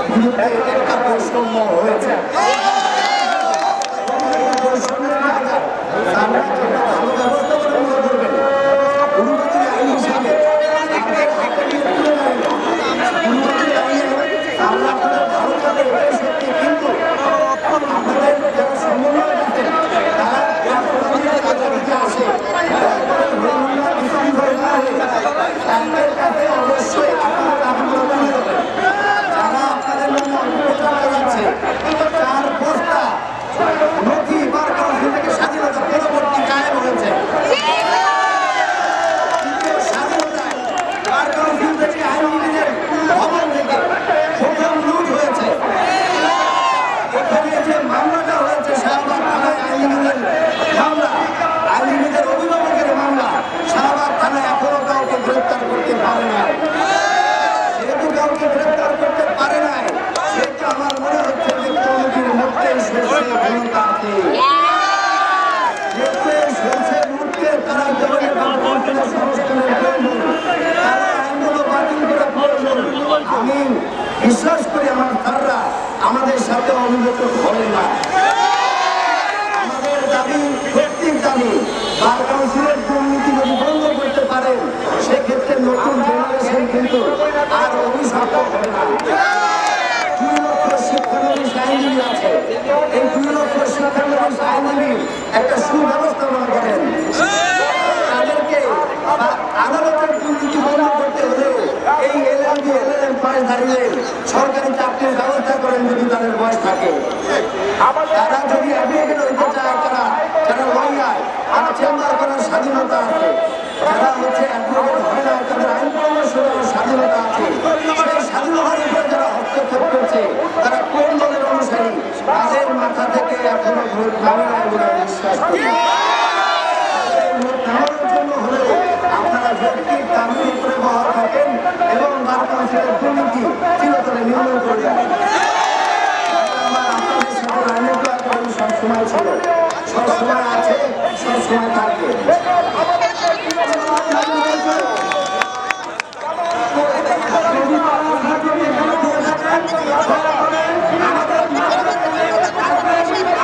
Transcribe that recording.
আপনাদের এক একটা বৈষম্য হয়েছে। বিশ্বাস করি আমার স্যাররা আমাদের সাথে অভিযোগ হবে না। আমাদের দাবি প্রত্যেক দাবি, বার কাউন্সিলের দুর্নীতি যদি বন্ধ করতে পারেন, সেক্ষেত্রে নতুন জেনারেশন কিন্তু আর অভিশপ্ত হবে না। আছে। এই করেন। আদালতের দুর্নীতি বন্ধ করতে হলে এই এলএলএম পাশ দাঁড়িয়ে সরকারি চাকরির ব্যবস্থা করেন যদি তাদের বয়স থাকে। তারা যদি অ্যাডভোকেট হইতে চায় তারা যারা লয়ার তারা চেম্বার করার স্বাধীনতা আছে। যারা হচ্ছে স্বাধীনতা আছে। সেই তারা কোন তাদের মাথা থেকে এখনও আপনারা ব্যক্তির দামের উপরে বহাল থাকেন এবং বার কাউন্সিলের দুর্নীতি চিরতরে নির্মূল করে দেবেন আমার আপনাদের সাথে রাজনীতি করেন সবসময় ছিল। সবসময় আছে সবসময় থাকবে।